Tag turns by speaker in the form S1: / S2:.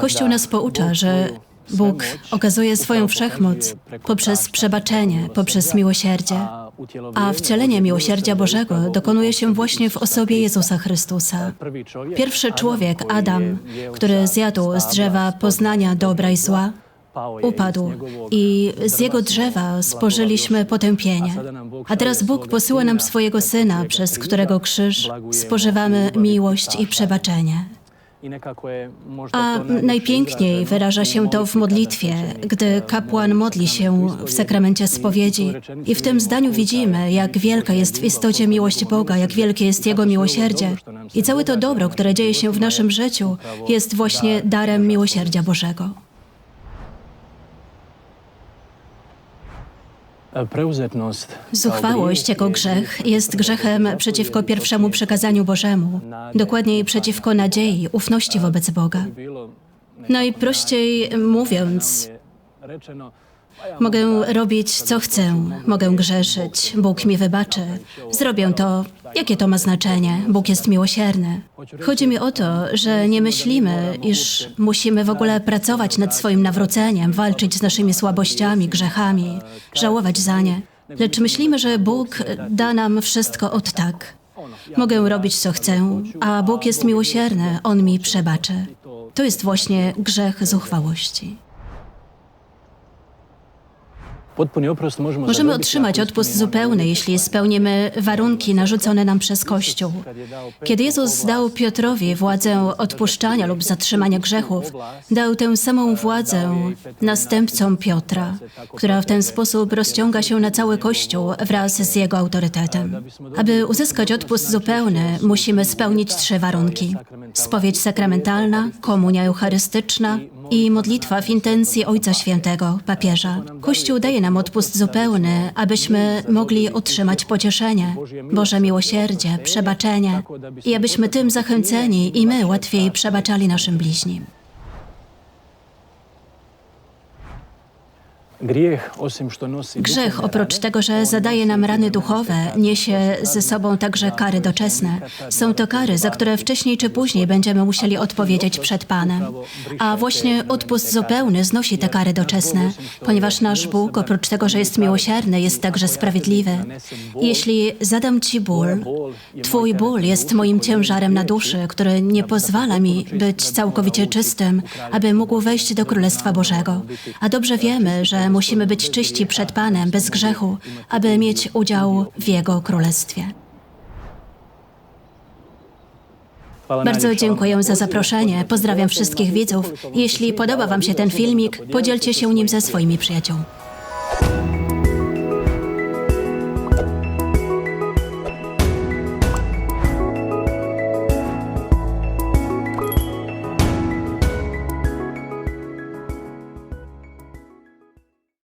S1: Kościół nas poucza, że Bóg okazuje swoją wszechmoc poprzez przebaczenie, poprzez miłosierdzie. A wcielenie miłosierdzia Bożego dokonuje się właśnie w osobie Jezusa Chrystusa. Pierwszy człowiek, Adam, który zjadł z drzewa poznania dobra i zła, upadł i z jego drzewa spożyliśmy potępienie. A teraz Bóg posyła nam swojego Syna, przez którego krzyż spożywamy miłość i przebaczenie. A najpiękniej wyraża się to w modlitwie, gdy kapłan modli się w sakramencie spowiedzi. I w tym zdaniu widzimy, jak wielka jest w istocie miłość Boga, jak wielkie jest Jego miłosierdzie. I całe to dobro, które dzieje się w naszym życiu, jest właśnie darem miłosierdzia Bożego. Zuchwałość jako grzech jest grzechem przeciwko pierwszemu przykazaniu Bożemu, dokładniej przeciwko nadziei, ufności wobec Boga. Najprościej mówiąc, mogę robić co chcę, mogę grzeszyć, Bóg mi wybaczy. Zrobię to, jakie to ma znaczenie, Bóg jest miłosierny. Chodzi mi o to, że nie myślimy, iż musimy w ogóle pracować nad swoim nawróceniem, walczyć z naszymi słabościami, grzechami, żałować za nie. Lecz myślimy, że Bóg da nam wszystko od tak. Mogę robić co chcę, a Bóg jest miłosierny, On mi przebaczy. To jest właśnie grzech zuchwałości. Możemy otrzymać odpust zupełny, jeśli spełnimy warunki narzucone nam przez Kościół. Kiedy Jezus dał Piotrowi władzę odpuszczania lub zatrzymania grzechów, dał tę samą władzę następcom Piotra, która w ten sposób rozciąga się na cały Kościół wraz z jego autorytetem. Aby uzyskać odpust zupełny, musimy spełnić trzy warunki: spowiedź sakramentalna, komunia eucharystyczna i modlitwa w intencji Ojca Świętego, papieża. Kościół daje nam odpust zupełny, abyśmy mogli otrzymać pocieszenie, Boże miłosierdzie, przebaczenie i abyśmy tym zachęceni i my łatwiej przebaczali naszym bliźnim. Grzech, oprócz tego, że zadaje nam rany duchowe, niesie ze sobą także kary doczesne. Są to kary, za które wcześniej czy później będziemy musieli odpowiedzieć przed Panem. A właśnie odpust zupełny znosi te kary doczesne, ponieważ nasz Bóg, oprócz tego, że jest miłosierny, jest także sprawiedliwy. Jeśli zadam Ci ból, Twój ból jest moim ciężarem na duszy, który nie pozwala mi być całkowicie czystym, aby mógł wejść do Królestwa Bożego. A dobrze wiemy, że musimy być czyści przed Panem, bez grzechu, aby mieć udział w Jego Królestwie. Bardzo dziękuję za zaproszenie. Pozdrawiam wszystkich widzów. Jeśli podoba Wam się ten filmik, podzielcie się nim ze swoimi przyjaciółmi.